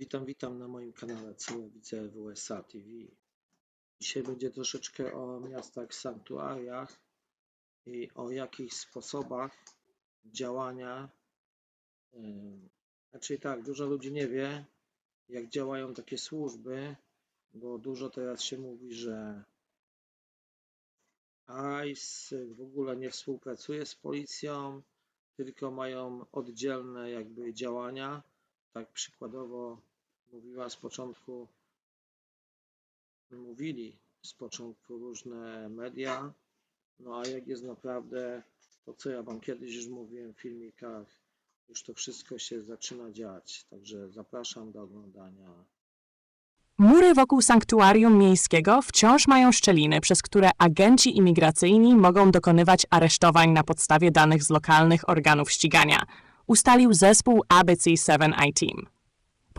Witam, witam na moim kanale Całe Widzę w USA TV. Dzisiaj będzie troszeczkę o miastach sanktuariach i o jakichś sposobach działania. Znaczy tak, dużo ludzi nie wie, jak działają takie służby, bo dużo teraz się mówi, że ICE w ogóle nie współpracuje z policją, tylko mają oddzielne jakby działania. Tak przykładowo mówiła z początku, mówili z początku różne media, no a jak jest naprawdę, to co ja Wam kiedyś już mówiłem w filmikach, już to wszystko się zaczyna dziać, także zapraszam do oglądania. Mury wokół sanktuarium miejskiego wciąż mają szczeliny, przez które agenci imigracyjni mogą dokonywać aresztowań na podstawie danych z lokalnych organów ścigania, ustalił zespół ABC7I Team.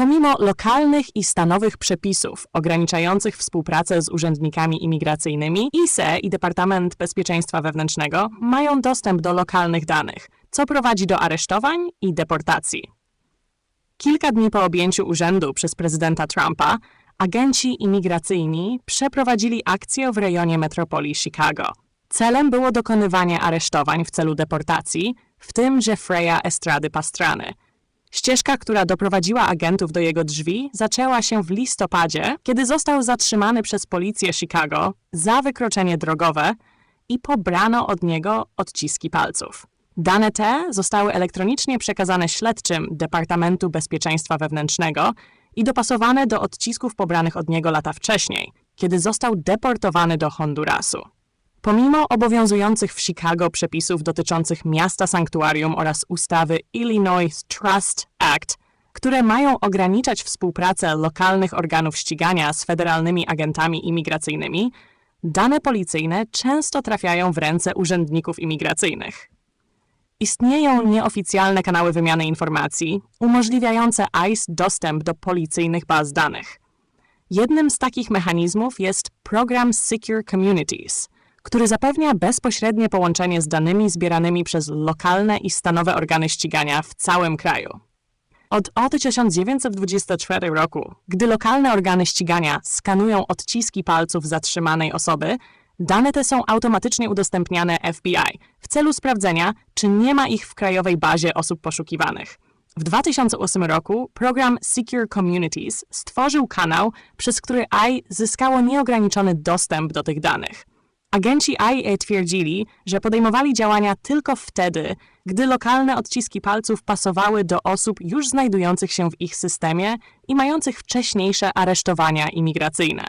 Pomimo lokalnych i stanowych przepisów ograniczających współpracę z urzędnikami imigracyjnymi, ISE i Departament Bezpieczeństwa Wewnętrznego mają dostęp do lokalnych danych, co prowadzi do aresztowań i deportacji. Kilka dni po objęciu urzędu przez prezydenta Trumpa, agenci imigracyjni przeprowadzili akcję w rejonie metropolii Chicago. Celem było dokonywanie aresztowań w celu deportacji, w tym Jeffreya Estrady Pastrany. Ścieżka, która doprowadziła agentów do jego drzwi, zaczęła się w listopadzie, kiedy został zatrzymany przez policję Chicago za wykroczenie drogowe i pobrano od niego odciski palców. Dane te zostały elektronicznie przekazane śledczym Departamentu Bezpieczeństwa Wewnętrznego i dopasowane do odcisków pobranych od niego lata wcześniej, kiedy został deportowany do Hondurasu. Pomimo obowiązujących w Chicago przepisów dotyczących miasta sanktuarium oraz ustawy Illinois Trust Act, które mają ograniczać współpracę lokalnych organów ścigania z federalnymi agentami imigracyjnymi, dane policyjne często trafiają w ręce urzędników imigracyjnych. Istnieją nieoficjalne kanały wymiany informacji umożliwiające ICE dostęp do policyjnych baz danych. Jednym z takich mechanizmów jest program Secure Communities, który zapewnia bezpośrednie połączenie z danymi zbieranymi przez lokalne i stanowe organy ścigania w całym kraju. Od, od 1924 roku, gdy lokalne organy ścigania skanują odciski palców zatrzymanej osoby, dane te są automatycznie udostępniane FBI w celu sprawdzenia, czy nie ma ich w krajowej bazie osób poszukiwanych. W 2008 roku program Secure Communities stworzył kanał, przez który AI zyskało nieograniczony dostęp do tych danych. Agenci IA twierdzili, że podejmowali działania tylko wtedy, gdy lokalne odciski palców pasowały do osób już znajdujących się w ich systemie i mających wcześniejsze aresztowania imigracyjne.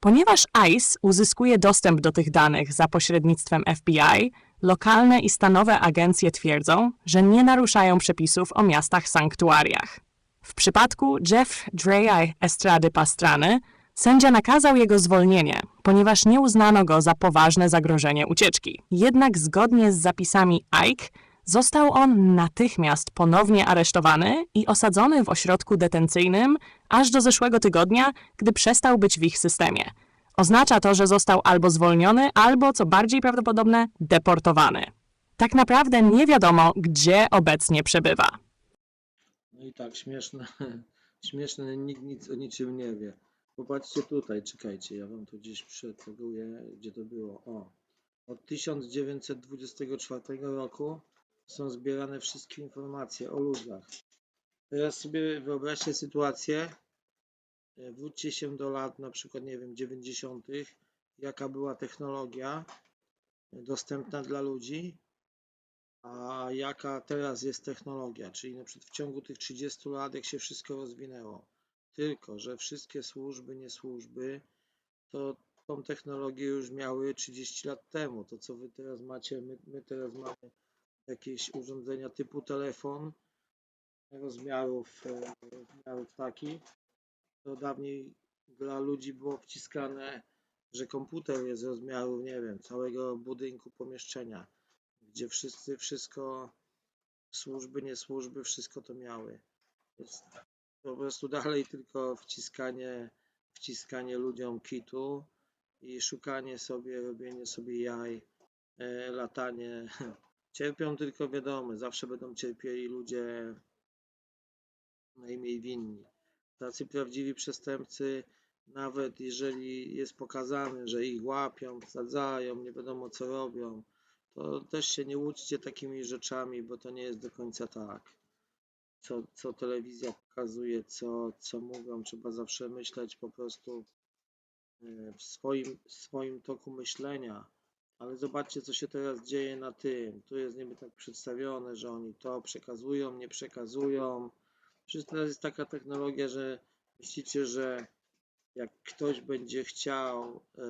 Ponieważ ICE uzyskuje dostęp do tych danych za pośrednictwem FBI, lokalne i stanowe agencje twierdzą, że nie naruszają przepisów o miastach sanktuariach. W przypadku Jeff Dreya Estrady Pastrany, sędzia nakazał jego zwolnienie, ponieważ nie uznano go za poważne zagrożenie ucieczki. Jednak zgodnie z zapisami IKE został on natychmiast ponownie aresztowany i osadzony w ośrodku detencyjnym aż do zeszłego tygodnia, gdy przestał być w ich systemie. Oznacza to, że został albo zwolniony, albo, co bardziej prawdopodobne, deportowany. Tak naprawdę nie wiadomo, gdzie obecnie przebywa. No i tak, śmieszne, śmieszne, nikt nic o niczym nie wie. Popatrzcie tutaj, czekajcie, ja wam to gdzieś przeteguję, gdzie to było. O, od 1924 roku są zbierane wszystkie informacje o ludziach. Teraz sobie wyobraźcie sytuację, e, wróćcie się do lat na przykład, nie wiem, 90., jaka była technologia e, dostępna dla ludzi, a jaka teraz jest technologia, czyli na przykład w ciągu tych 30 lat, jak się wszystko rozwinęło. Tylko, że wszystkie służby, nie służby, to tą technologię już miały 30 lat temu. To, co wy teraz macie, my, my teraz mamy jakieś urządzenia typu telefon rozmiarów, e, rozmiarów takich. To dawniej dla ludzi było wciskane, że komputer jest rozmiaru, nie wiem, całego budynku, pomieszczenia, gdzie wszyscy, wszystko, służby, nie służby, wszystko to miały. Po prostu dalej tylko wciskanie, wciskanie ludziom kitu i szukanie sobie, robienie sobie jaj, e, latanie. Cierpią tylko wiadomo, zawsze będą cierpieli ludzie najmniej winni. tacy prawdziwi przestępcy, nawet jeżeli jest pokazane, że ich łapią, wsadzają, nie wiadomo co robią, to też się nie łudźcie takimi rzeczami, bo to nie jest do końca tak. Co, co telewizja pokazuje, co, co mówią, trzeba zawsze myśleć po prostu e, w swoim, swoim toku myślenia. Ale zobaczcie, co się teraz dzieje na tym. Tu jest niby tak przedstawione, że oni to przekazują, nie przekazują. Przecież teraz jest taka technologia, że myślicie, że jak ktoś będzie chciał, e,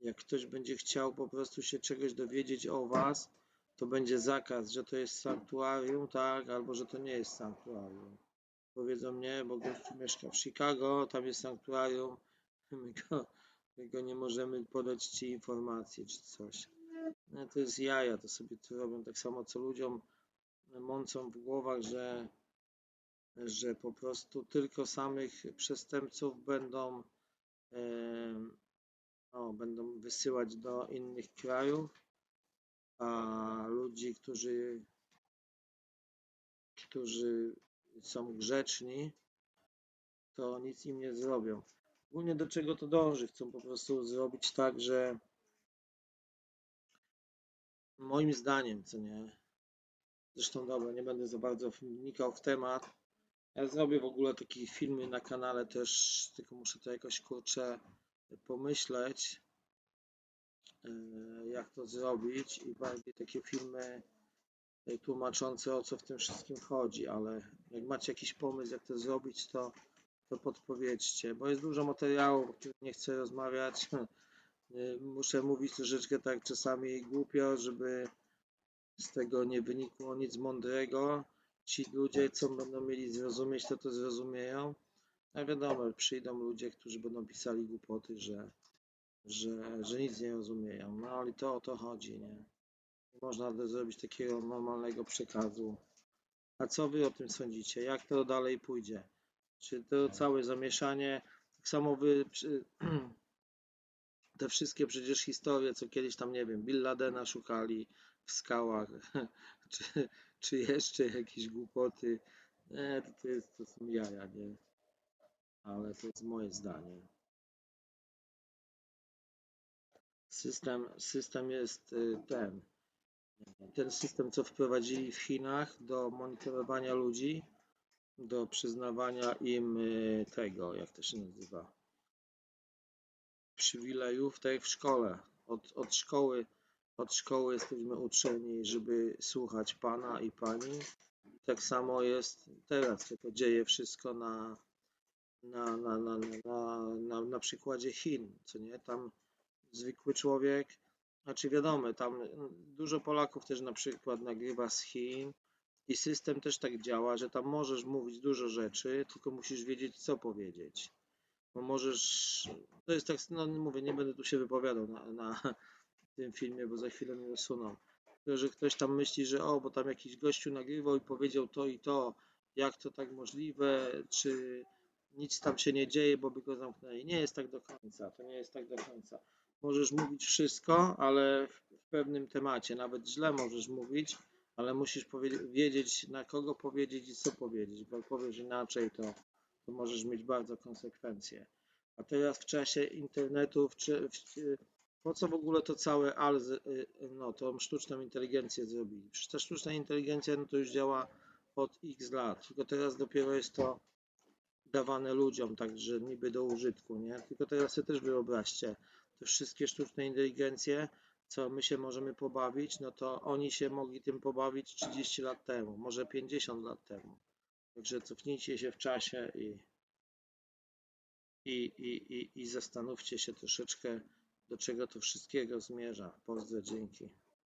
jak ktoś będzie chciał po prostu się czegoś dowiedzieć o was, to będzie zakaz, że to jest sanktuarium, tak, albo że to nie jest sanktuarium. Powiedzą nie, bo gościu mieszka w Chicago, tam jest sanktuarium, my go, my go nie możemy podać ci informacji czy coś. No, to jest jaja, to sobie to robią tak samo co ludziom mącą w głowach, że że po prostu tylko samych przestępców będą, będą wysyłać do innych krajów, ludzi, którzy, którzy są grzeczni, to nic im nie zrobią. Ogólnie do czego to dąży? Chcą po prostu zrobić tak, że moim zdaniem, co nie, zresztą dobra, nie będę za bardzo wnikał w temat, ja zrobię w ogóle takie filmy na kanale też, tylko muszę to jakoś kurczę pomyśleć, jak to zrobić i bardziej takie filmy e, tłumaczące o co w tym wszystkim chodzi, ale jak macie jakiś pomysł jak to zrobić, to, to podpowiedzcie, bo jest dużo materiałów, o których nie chcę rozmawiać. E, Muszę mówić troszeczkę tak czasami głupio, żeby z tego nie wynikło nic mądrego. Ci ludzie, co będą mieli zrozumieć, to to zrozumieją. A wiadomo, przyjdą ludzie, którzy będą pisali głupoty, że, że, że nic nie rozumieją. No ale to o to chodzi, nie? Nie można zrobić takiego normalnego przekazu. A co wy o tym sądzicie? Jak to dalej pójdzie? Czy to całe zamieszanie, tak samo wy, te wszystkie przecież historie, co kiedyś tam, nie wiem, Bill Ladena szukali w skałach, czy, czy jeszcze jakieś głupoty, nie, to, to, jest, to są jaja, nie? Ale to jest moje zdanie. System, system jest y, ten, ten system, co wprowadzili w Chinach do monitorowania ludzi, do przyznawania im y, tego, jak to się nazywa, przywilejów, tak w szkole. Od, od szkoły od szkoły jesteśmy uczeni, żeby słuchać Pana i Pani. Tak samo jest teraz, to dzieje wszystko na, na, na, na, na, na, na przykładzie Chin, co nie? Tam zwykły człowiek, znaczy wiadomo, tam dużo Polaków też na przykład nagrywa z Chin i system też tak działa, że tam możesz mówić dużo rzeczy, tylko musisz wiedzieć, co powiedzieć. Bo możesz, to jest tak, no mówię, nie będę tu się wypowiadał na, na tym filmie, bo za chwilę mnie usuną. Tylko, że ktoś tam myśli, że o, bo tam jakiś gościu nagrywał i powiedział to i to, jak to tak możliwe, czy nic tam się nie dzieje, bo by go zamknęli. Nie jest tak do końca, to nie jest tak do końca. Możesz mówić wszystko, ale w, pewnym temacie, nawet źle możesz mówić, ale musisz wiedzieć na kogo powiedzieć i co powiedzieć, bo jak powiesz inaczej, to, to możesz mieć bardzo konsekwencje. A teraz w czasie internetu, w, w, po co w ogóle to całe ALZ, y, y, no tą sztuczną inteligencję zrobili? Przecież ta sztuczna inteligencja no to już działa od x lat, tylko teraz dopiero jest to dawane ludziom, także niby do użytku, nie? Tylko teraz sobie też wyobraźcie, te wszystkie sztuczne inteligencje, co my się możemy pobawić, no to oni się mogli tym pobawić 30 lat temu, może 50 lat temu. Także cofnijcie się w czasie i, i, i, i, i zastanówcie się troszeczkę, do czego to wszystkiego zmierza. Pozdro, dzięki.